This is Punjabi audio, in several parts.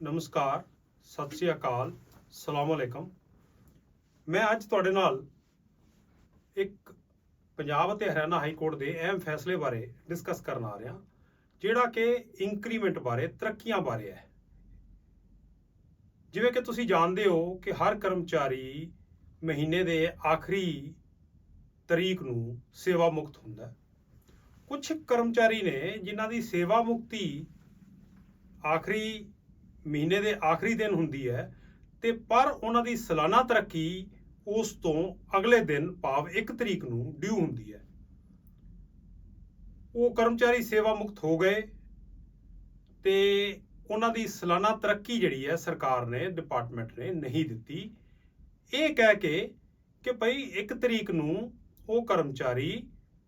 ਨਮਸਕਾਰ, ਸਤਿ ਸ੍ਰੀ ਅਕਾਲ, ਸਲਾਮ ਅਲੈਕਮ। ਮੈਂ ਅੱਜ ਤੁਹਾਡੇ ਨਾਲ ਇੱਕ ਪੰਜਾਬ ਅਤੇ ਹਰਿਆਣਾ ਹਾਈ ਕੋਰਟ ਦੇ ਅਹਿਮ ਫੈਸਲੇ ਬਾਰੇ ਡਿਸਕਸ ਕਰਨ ਆ ਰਿਹਾ, ਜਿਹੜਾ ਕਿ ਇਨਕਰੀਮੈਂਟ ਬਾਰੇ, ਤਰੱਕੀਆਂ ਬਾਰੇ ਹੈ। ਜਿਵੇਂ ਕਿ ਤੁਸੀਂ ਜਾਣਦੇ ਹੋ ਕਿ ਹਰ ਕਰਮਚਾਰੀ ਮਹੀਨੇ ਦੇ ਆਖਰੀ ਤਰੀਕ ਨੂੰ ਸੇਵਾ ਮੁਕਤ ਹੁੰਦਾ ਹੈ। ਕੁਝ ਕਰਮਚਾਰੀ ਨੇ ਜਿਨ੍ਹਾਂ ਦੀ ਸੇਵਾ ਮੁਕਤੀ ਆਖਰੀ ਮਹੀਨੇ ਦੇ ਆਖਰੀ ਦਿਨ ਹੁੰਦੀ ਹੈ ਤੇ ਪਰ ਉਹਨਾਂ ਦੀ ਸਾਲਾਨਾ ਤਰੱਕੀ ਉਸ ਤੋਂ ਅਗਲੇ ਦਿਨ ਭਾਵ 1 ਤਰੀਕ ਨੂੰ ਡਿਊ ਹੁੰਦੀ ਹੈ। ਉਹ ਕਰਮਚਾਰੀ ਸੇਵਾ ਮੁਕਤ ਹੋ ਗਏ ਤੇ ਉਹਨਾਂ ਦੀ ਸਾਲਾਨਾ ਤਰੱਕੀ ਜਿਹੜੀ ਹੈ ਸਰਕਾਰ ਨੇ ਡਿਪਾਰਟਮੈਂਟ ਨੇ ਨਹੀਂ ਦਿੱਤੀ। ਇਹ ਕਹਿ ਕੇ ਕਿ ਭਈ 1 ਤਰੀਕ ਨੂੰ ਉਹ ਕਰਮਚਾਰੀ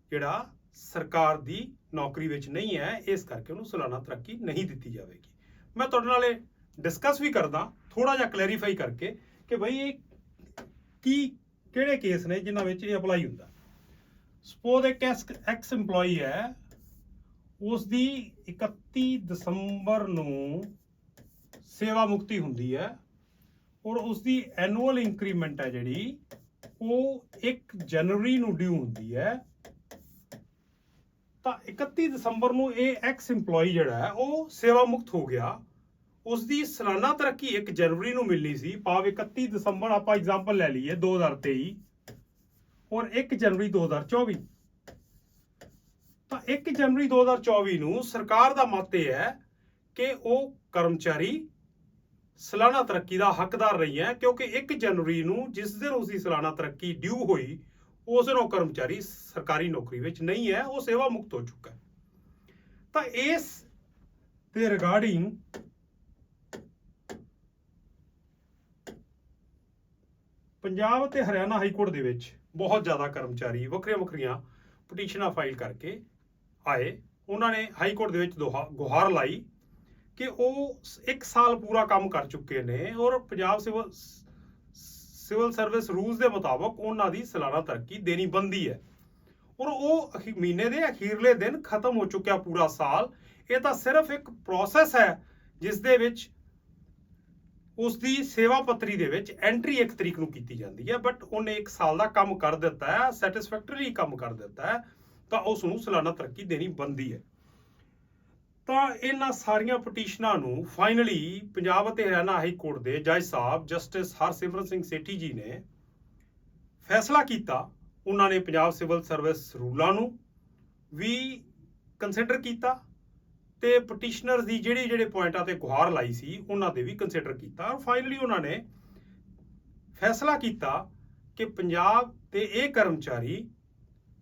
ਜਿਹੜਾ ਸਰਕਾਰ ਦੀ ਨੌਕਰੀ ਵਿੱਚ ਨਹੀਂ ਹੈ, ਇਸ ਕਰਕੇ ਉਹਨੂੰ ਸਾਲਾਨਾ ਤਰੱਕੀ ਨਹੀਂ ਦਿੱਤੀ ਜਾਵੇਗੀ। ਮੈਂ ਤੁਹਾਡੇ ਨਾਲ ਇਹ ਡਿਸਕਸ ਵੀ ਕਰਦਾ ਥੋੜਾ ਜਿਹਾ ਕਲੈਰੀਫਾਈ ਕਰਕੇ ਕਿ ਬਈ ਇਹ ਕੀ, ਕਿਹੜੇ ਕੇਸ ਨੇ ਜਿਨ੍ਹਾਂ ਵਿੱਚ ਇਹ ਅਪਲਾਈ ਹੁੰਦਾ। ਸਪੋਜ਼ ਇੱਕ ਐਕਸ EMPLOYEE ਹੈ ਉਸ ਦੀ 31 ਦਸੰਬਰ ਨੂੰ ਸੇਵਾ ਮੁਕਤੀ ਹੁੰਦੀ ਹੈ ਔਰ ਉਸ ਦੀ ਐਨੂਅਲ ਇਨਕਰੀਮੈਂਟ ਹੈ ਜਿਹੜੀ, ਉਹ 1 ਜਨਵਰੀ ਨੂੰ ਡਿਊ ਹੁੰਦੀ ਹੈ। ਤਾਂ 31 ਦਸੰਬਰ ਨੂੰ ਇਹ ਐਕਸ EMPLOYEE ਜਿਹੜਾ ਹੈ, ਉਹ ਸੇਵਾ ਮੁਕਤ ਹੋ ਗਿਆ। ਉਸ ਦੀ ਸਾਲਾਨਾ ਤਰੱਕੀ 1 ਜਨਵਰੀ ਨੂੰ ਮਿਲਣੀ ਸੀ। ਭਾਵ 31 ਦਸੰਬਰ ਆਪਾਂ ਐਗਜ਼ਾਮਪਲ ਲੈ ਲਈਏ 2023 ਔਰ 1 ਜਨਵਰੀ 2024 ਤਾਂ 1 ਜਨਵਰੀ 2024 ਨੂੰ ਸਰਕਾਰ ਦਾ ਮਤ ਇਹ ਹੈ ਕਿ ਉਹ ਕਰਮਚਾਰੀ ਸਾਲਾਨਾ ਤਰੱਕੀ ਦਾ ਹੱਕਦਾਰ ਰਹੀ ਹੈ, ਕਿਉਂਕਿ 1 ਜਨਵਰੀ ਨੂੰ ਜਿਸ ਦਿਨ ਉਸ ਦੀ ਸਾਲਾਨਾ ਤਰੱਕੀ ਡਿਊ ਹੋਈ, ਉਸ ਦਿਨ ਉਹ ਕਰਮਚਾਰੀ ਸਰਕਾਰੀ ਨੌਕਰੀ ਵਿੱਚ ਨਹੀਂ ਹੈ, ਉਹ ਸੇਵਾ ਮੁਕਤ ਹੋ ਚੁੱਕਾ ਹੈ। ਤਾਂ ਇਸ ਦੇ ਰਿਗਾਰਡਿੰਗ ਪੰਜਾਬ ਅਤੇ ਹਰਿਆਣਾ ਹਾਈ ਕੋਰਟ ਦੇ ਵਿੱਚ ਬਹੁਤ ਜ਼ਿਆਦਾ ਕਰਮਚਾਰੀ ਵੱਖਰੀਆਂ ਵੱਖਰੀਆਂ ਪਟੀਸ਼ਨਾਂ ਫਾਈਲ ਕਰਕੇ ਆਏ। ਉਹਨਾਂ ਨੇ ਹਾਈ ਕੋਰਟ ਦੇ ਵਿੱਚ ਦੋਹਾ- ਗੁਹਾਰ ਲਾਈ ਕਿ ਉਹ 1 ਸਾਲ ਪੂਰਾ ਕੰਮ ਕਰ ਚੁੱਕੇ ਨੇ ਔਰ Punjab civil civil service rules ਦੇ ਮੁਤਾਬਕ ਉਹਨਾਂ ਦੀ ਸਾਲਾਨਾ ਤਰੱਕੀ ਦੇਣੀ ਬੰਦੀ ਹੈ। ਔਰ ਉਹ ਅਖੀ- ਮਹੀਨੇ ਦੇ ਅਖੀਰਲੇ ਦਿਨ ਖਤਮ ਹੋ ਚੁੱਕਿਆ ਪੂਰਾ ਸਾਲ। ਇਹ ਤਾਂ ਸਿਰਫ ਇੱਕ ਪ੍ਰੋਸੈਸ ਹੈ ਜਿਸ ਦੇ ਵਿੱਚ ਉਸ ਦੀ ਸੇਵਾ ਪੱਤਰੀ ਦੇ ਵਿੱਚ ਐਂਟਰੀ ਇੱਕ ਤਰੀਕ ਨੂੰ ਕੀਤੀ ਜਾਂਦੀ ਹੈ ਬਟ ਉਹਨੇ 1 ਸਾਲ ਦਾ ਕੰਮ ਕਰ ਦਿੱਤਾ ਹੈ ਸੈਟੀਸਫੈਕਟਰੀ ਕੰਮ ਕਰ ਦਿੱਤਾ ਹੈ, ਤਾਂ ਉਸ ਨੂੰ ਸਾਲਾਨਾ ਤਰੱਕੀ ਦੇਣੀ ਬੰਦੀ ਹੈ। ਤਾਂ ਇਹਨਾਂ ਸਾਰੀਆਂ ਪਟੀਸ਼ਨਾਂ ਨੂੰ ਫਾਈਨਲੀ ਪੰਜਾਬ ਅਤੇ ਹਰਿਆਣਾ ਹਾਈ ਕੋਰਟ ਦੇ ਜੱਜ ਸਾਹਿਬ ਜਸਟਿਸ ਹਰਸਿਮਰਨ ਸਿੰਘ ਸੇਠੀ ਜੀ ਨੇ ਫੈਸਲਾ ਕੀਤਾ। ਉਹਨਾਂ ਨੇ ਪੰਜਾਬ ਸਿਵਲ ਸਰਵਿਸ ਰੂਲਾਂ ਨੂੰ ਵੀ ਕੰਸੀਡਰ ਕੀਤਾ। ਤੇ ਪਟੀਸ਼ਨਰਸ ਦੀ ਜਿਹੜੇ ਜਿਹੜੇ ਪੁਆਇੰਟਾਂ ਤੇ ਗੁਹਾਰ ਲਾਈ ਸੀ, ਉਹਨਾਂ ਦੇ ਵੀ ਕੰਸੀਡਰ ਕੀਤਾ ਔਰ ਫਾਈਨਲੀ ਉਹਨਾਂ ਨੇ ਫੈਸਲਾ ਕੀਤਾ ਕਿ ਪੰਜਾਬ ਤੇ ਇਹ ਕਰਮਚਾਰੀ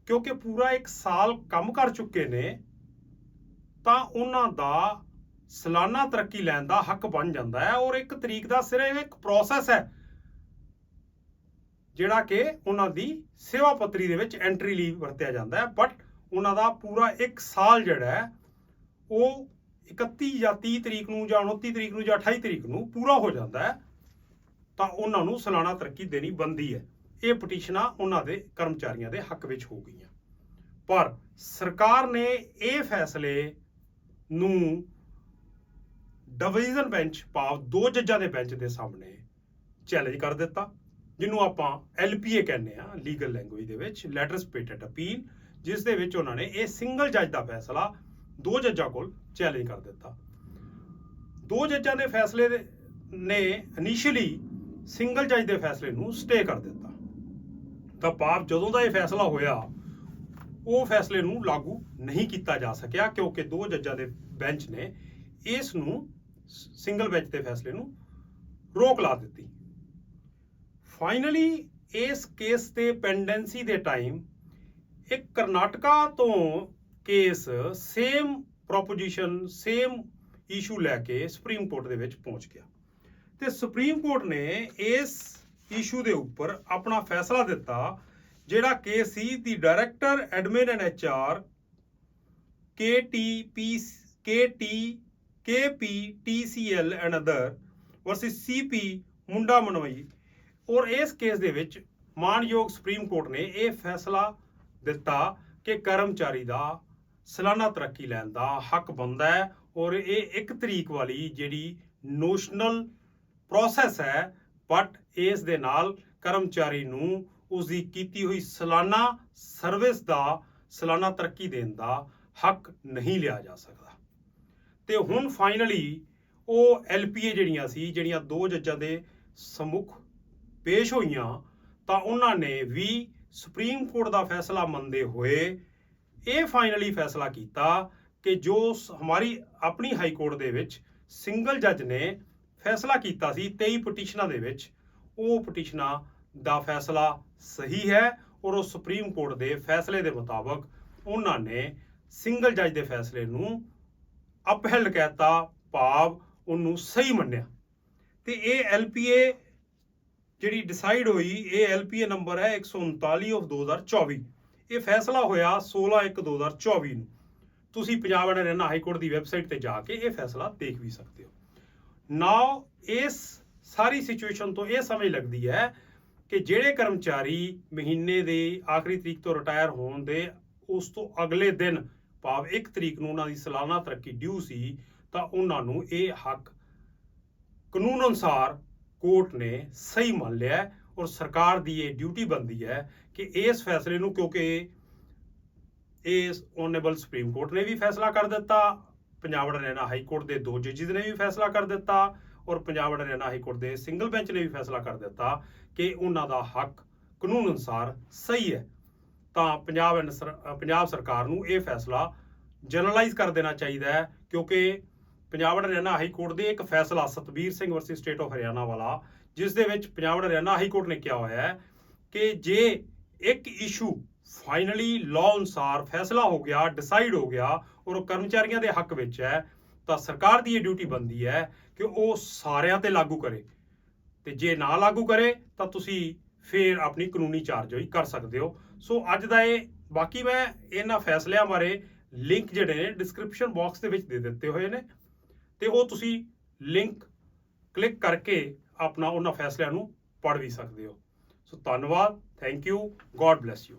ਕਿਉਂਕਿ ਪੂਰਾ ਇੱਕ ਸਾਲ ਕੰਮ ਕਰ ਚੁੱਕੇ ਨੇ, ਤਾਂ ਉਹਨਾਂ ਦਾ ਸਾਲਾਨਾ ਤਰੱਕੀ ਲੈਣ ਦਾ ਹੱਕ ਬਣ ਜਾਂਦਾ ਹੈ ਔਰ ਇੱਕ ਤਰੀਕ ਦਾ ਸਿਰਫ ਇੱਕ ਪ੍ਰੋਸੈਸ ਹੈ, ਜਿਹੜਾ ਕਿ ਉਹਨਾਂ ਦੀ ਸੇਵਾ ਪੱਤਰੀ ਦੇ ਵਿੱਚ ਐਂਟਰੀ ਲਈ ਵਰਤਿਆ ਜਾਂਦਾ ਹੈ ਬਟ ਉਹਨਾਂ ਦਾ ਪੂਰਾ ਇੱਕ ਸਾਲ ਜਿਹੜਾ ਹੈ ਉਹ 31 ਜਾਂ 30 ਤਰੀਕ ਨੂੰ ਜਾਂ 29 ਤਰੀਕ ਨੂੰ ਜਾਂ 28 ਤਰੀਕ ਨੂੰ ਪੂਰਾ ਹੋ ਜਾਂਦਾ ਹੈ, ਤਾਂ ਉਹਨਾਂ ਨੂੰ ਸਾਲਾਨਾ ਤਰੱਕੀ ਦੇਣੀ ਬੰਦੀ ਹੈ। ਇਹ ਪਟੀਸ਼ਨਾਂ ਉਹਨਾਂ ਦੇ ਕਰਮਚਾਰੀਆਂ ਦੇ ਹੱਕ ਵਿੱਚ ਹੋ ਗਈਆਂ। ਪਰ ਸਰਕਾਰ ਨੇ ਇਹ ਫੈਸਲੇ ਨੂੰ ਡਿਵੀਜ਼ਨ ਬੈਂਚ ਭਾਵ ਦੋ ਜੱਜਾਂ ਦੇ ਬੈਂਚ ਦੇ ਸਾਹਮਣੇ ਚੈਲੰਜ ਕਰ ਦਿੱਤਾ, ਜਿਹਨੂੰ ਆਪਾਂ ਐਲਪੀਏ ਕਹਿੰਦੇ ਆ ਲੀਗਲ ਲੈਂਗੁਏਜ ਦੇ ਵਿੱਚ ਲੈਟਰਸ ਪੇਟੈਂਟ ਅਪੀਲ ਜਿਸ ਦੇ ਵਿੱਚ ਉਹਨਾਂ ਨੇ ਇਹ ਸਿੰਗਲ ਜੱਜ ਦਾ ਫੈਸਲਾ ਦੋ ਜੱਜਾਂ ਕੋਲ ਚੈਲੰਜ ਕਰ ਦਿੱਤਾ। ਦੋ ਜੱਜਾਂ ਦੇ ਫੈਸਲੇ ਨੇ ਇਨੀਸ਼ੀਅਲੀ ਸਿੰਗਲ ਜੱਜ ਦੇ ਫੈਸਲੇ ਨੂੰ ਸਟੇ ਕਰ ਦਿੱਤਾ। ਤਾਂ ਪਾਪ ਜਦੋਂ ਦਾ ਇਹ ਫੈਸਲਾ ਹੋਇਆ, ਉਹ ਫੈਸਲੇ ਨੂੰ ਲਾਗੂ ਨਹੀਂ ਕੀਤਾ ਜਾ ਸਕਿਆ ਕਿਉਂਕਿ ਦੋ ਜੱਜਾਂ ਦੇ ਬੈਂਚ ਨੇ ਇਸ ਨੂੰ ਸਿੰਗਲ ਬੈਂਚ ਦੇ ਫੈਸਲੇ ਨੂੰ ਰੋਕ ਲਾ ਦਿੱਤੀ। ਫਾਈਨਲੀ ਇਸ ਕੇਸ ਤੇ ਪੈਂਡੈਂਸੀ ਦੇ ਟਾਈਮ ਇੱਕ ਕਰਨਾਟਕਾ ਤੋਂ case same proposition same issue ਲੈ ਕੇ ਸੁਪਰੀਮ ਕੋਰਟ ਦੇ ਵਿੱਚ ਪਹੁੰਚ ਗਿਆ। ਤੇ ਸੁਪਰੀਮ ਕੋਰਟ ਨੇ ਇਸ ਇਸ਼ੂ ਦੇ ਉੱਪਰ ਆਪਣਾ ਫੈਸਲਾ ਦਿੱਤਾ, ਜਿਹੜਾ ਕੇਸ ਸੀ ਦੀ director admin and HR KTP KT KPTCL and other versus CP Munda ਮਨਵਈ ਔਰ ਇਸ ਕੇਸ ਦੇ ਵਿੱਚ ਮਾਨਯੋਗ ਸੁਪਰੀਮ ਕੋਰਟ ਨੇ ਇਹ ਫੈਸਲਾ ਦਿੱਤਾ ਕਿ ਕਰਮਚਾਰੀ ਦਾ ਸਾਲਾਨਾ ਤਰੱਕੀ ਲੈਣ ਦਾ ਹੱਕ ਬਣਦਾ ਹੈ ਔਰ ਇਹ ਇੱਕ ਤਰੀਕ ਵਾਲੀ ਜਿਹੜੀ ਨੋਸ਼ਨਲ ਪ੍ਰੋਸੈਸ ਹੈ ਬਟ ਇਸ ਦੇ ਨਾਲ ਕਰਮਚਾਰੀ ਨੂੰ ਉਸ ਦੀ ਕੀਤੀ ਹੋਈ ਸਾਲਾਨਾ ਸਰਵਿਸ ਦਾ, ਸਾਲਾਨਾ ਤਰੱਕੀ ਦੇਣ ਦਾ ਹੱਕ ਨਹੀਂ ਲਿਆ ਜਾ ਸਕਦਾ। ਤੇ ਹੁਣ ਫਾਈਨਲੀ ਉਹ ਐਲਪੀਏ ਜਿਹੜੀਆਂ ਸੀ, ਜਿਹੜੀਆਂ ਦੋ ਜੱਜਾਂ ਦੇ ਸਮੁਖ ਪੇਸ਼ ਹੋਈਆਂ, ਤਾਂ ਉਹਨਾਂ ਨੇ ਵੀ ਸੁਪਰੀਮ ਕੋਰਟ ਦਾ ਫੈਸਲਾ ਮੰਨਦੇ ਹੋਏ ਇਹ ਫਾਈਨਲੀ ਫੈਸਲਾ ਕੀਤਾ ਕਿ ਜੋ ਹਮਾਰੀ ਆਪਣੀ ਹਾਈ ਕੋਰਟ ਦੇ ਵਿੱਚ ਸਿੰਗਲ ਜੱਜ ਨੇ ਫੈਸਲਾ ਕੀਤਾ ਸੀ 23 ਪਟੀਸ਼ਨਾਂ ਦੇ ਵਿੱਚ, ਉਹ ਪਟੀਸ਼ਨਾਂ ਦਾ ਫੈਸਲਾ ਸਹੀ ਹੈ ਔਰ ਉਹ ਸੁਪਰੀਮ ਕੋਰਟ ਦੇ ਫੈਸਲੇ ਦੇ ਮੁਤਾਬਕ ਉਹਨਾਂ ਨੇ ਸਿੰਗਲ ਜੱਜ ਦੇ ਫੈਸਲੇ ਨੂੰ ਅਪਹਿਲ ਕਹਿਤਾ, ਭਾਵ ਉਹਨੂੰ ਸਹੀ ਮੰਨਿਆ। ਤੇ ਇਹ ਐਲਪੀਏ ਜਿਹੜੀ ਡਿਸਾਈਡ ਹੋਈ, ਇਹ ਐਲਪੀਏ ਨੰਬਰ ਹੈ 139 ਆਫ 2024 ਇਹ ਫੈਸਲਾ ਹੋਇਆ 16/1/2024 ਨੂੰ। ਤੁਸੀਂ Punjab and Haryana high court the website ਤੇ ਜਾ ਕੇ ਇਹ ਫੈਸਲਾ ਦੇਖ ਵੀ ਸਕਦੇ ਹੋ। ਨਾਓ ਇਸ ਸਾਰੀ ਸਿਚੁਏਸ਼ਨ ਤੋਂ ਇਹ ਸਮਝ ਲੱਗਦੀ ਹੈ ਕਿ ਜਿਹੜੇ ਕਰਮਚਾਰੀ ਮਹੀਨੇ ਦੇ ਆਖਰੀ ਤਰੀਕ ਤੋਂ ਰਿਟਾਇਰ ਹੋਣ ਦੇ ਉਸ ਤੋਂ ਅਗਲੇ ਦਿਨ ਭਾਵ 1 ਤਰੀਕ ਨੂੰ ਉਹਨਾਂ ਦੀ ਸਾਲਾਨਾ ਤਰੱਕੀ ਡਿਊ ਸੀ, ਤਾਂ ਉਹਨਾਂ ਨੂੰ ਇਹ ਹੱਕ ਕਾਨੂੰਨ ਅਨੁਸਾਰ ਕੋਰਟ ਨੇ ਸਹੀ ਮੰਨ ਲਿਆ ਔਰ ਸਰਕਾਰ ਦੀ ਇਹ ਡਿਊਟੀ ਬਣਦੀ ਹੈ ਕਿ ਇਸ ਫੈਸਲੇ ਨੂੰ ਕਿਉਂਕਿ ਇਸ ਓਨੇਬਲ ਸੁਪਰੀਮ ਕੋਰਟ ਨੇ ਵੀ ਫੈਸਲਾ ਕਰ ਦਿੱਤਾ, ਪੰਜਾਬ ਹਰਿਆਣਾ ਹਾਈ ਕੋਰਟ ਦੇ ਦੋ ਜੱਜਿਸ ਨੇ ਵੀ ਫੈਸਲਾ ਕਰ ਦਿੱਤਾ ਔਰ ਪੰਜਾਬ ਹਰਿਆਣਾ ਹਾਈ ਕੋਰਟ ਦੇ ਸਿੰਗਲ ਬੈਂਚ ਨੇ ਵੀ ਫੈਸਲਾ ਕਰ ਦਿੱਤਾ ਕਿ ਉਹਨਾਂ ਦਾ ਹੱਕ ਕਾਨੂੰਨ ਅਨੁਸਾਰ ਸਹੀ ਹੈ। ਤਾਂ ਪੰਜਾਬ ਐਂਡ ਸਰ- ਪੰਜਾਬ ਸਰਕਾਰ ਨੂੰ ਇਹ ਫੈਸਲਾ ਜਨਰਲਾਈਜ਼ ਕਰ ਦੇਣਾ ਚਾਹੀਦਾ ਹੈ ਕਿਉਂਕਿ ਪੰਜਾਬ ਹਰਿਆਣਾ ਹਾਈ ਕੋਰਟ ਦੇ ਇੱਕ ਫੈਸਲਾ Satbir Singh versus state of Haryana ਵਾਲਾ, ਜਿਸ ਦੇ ਵਿੱਚ ਪੰਜਾਬ ਹਰਿਆਣਾ ਹਾਈ ਕੋਰਟ ਨੇ ਕਿਹਾ ਹੋਇਆ ਹੈ ਕਿ ਜੇ ਇੱਕ ਇਸ਼ੂ ਫਾਈਨਲੀ ਲਾਅ ਅਨੁਸਾਰ ਫੈਸਲਾ ਹੋ ਗਿਆ ਡਿਸਾਈਡ ਹੋ ਗਿਆ ਔਰ ਉਹ ਕਰਮਚਾਰੀਆਂ ਦੇ ਹੱਕ ਵਿੱਚ ਹੈ, ਤਾਂ ਸਰਕਾਰ ਦੀ ਇਹ ਡਿਊਟੀ ਬਣਦੀ ਹੈ ਕਿ ਉਹ ਸਾਰਿਆਂ ਤੇ ਲਾਗੂ ਕਰੇ। ਤੇ ਜੇ ਨਾ ਲਾਗੂ ਕਰੇ, ਤਾਂ ਤੁਸੀਂ ਫੇਰ ਆਪਣੀ ਕਾਨੂੰਨੀ ਚਾਰਜੋਈ ਕਰ ਸਕਦੇ ਹੋ। ਸੋ ਅੱਜ ਦਾ ਇਹ, ਬਾਕੀ ਮੈਂ ਇਹਨਾਂ ਫੈਸਲਿਆਂ ਬਾਰੇ ਲਿੰਕ ਜਿਹੜੇ ਨੇ ਡਿਸਕ੍ਰਿਪਸ਼ਨ ਬਾਕਸ ਦੇ ਵਿੱਚ ਦੇ ਦਿੱਤੇ ਹੋਏ ਨੇ। ਤੇ ਉਹ ਤੁਸੀਂ ਲਿੰਕ ਕਲਿੱਕ ਕਰਕੇ ਆਪਣਾ ਉਹਨਾਂ ਫੈਸਲਿਆਂ ਨੂੰ ਪੜ੍ਹ ਵੀ ਸਕਦੇ ਹੋ। ਸੋ ਧੰਨਵਾਦ thank you god bless you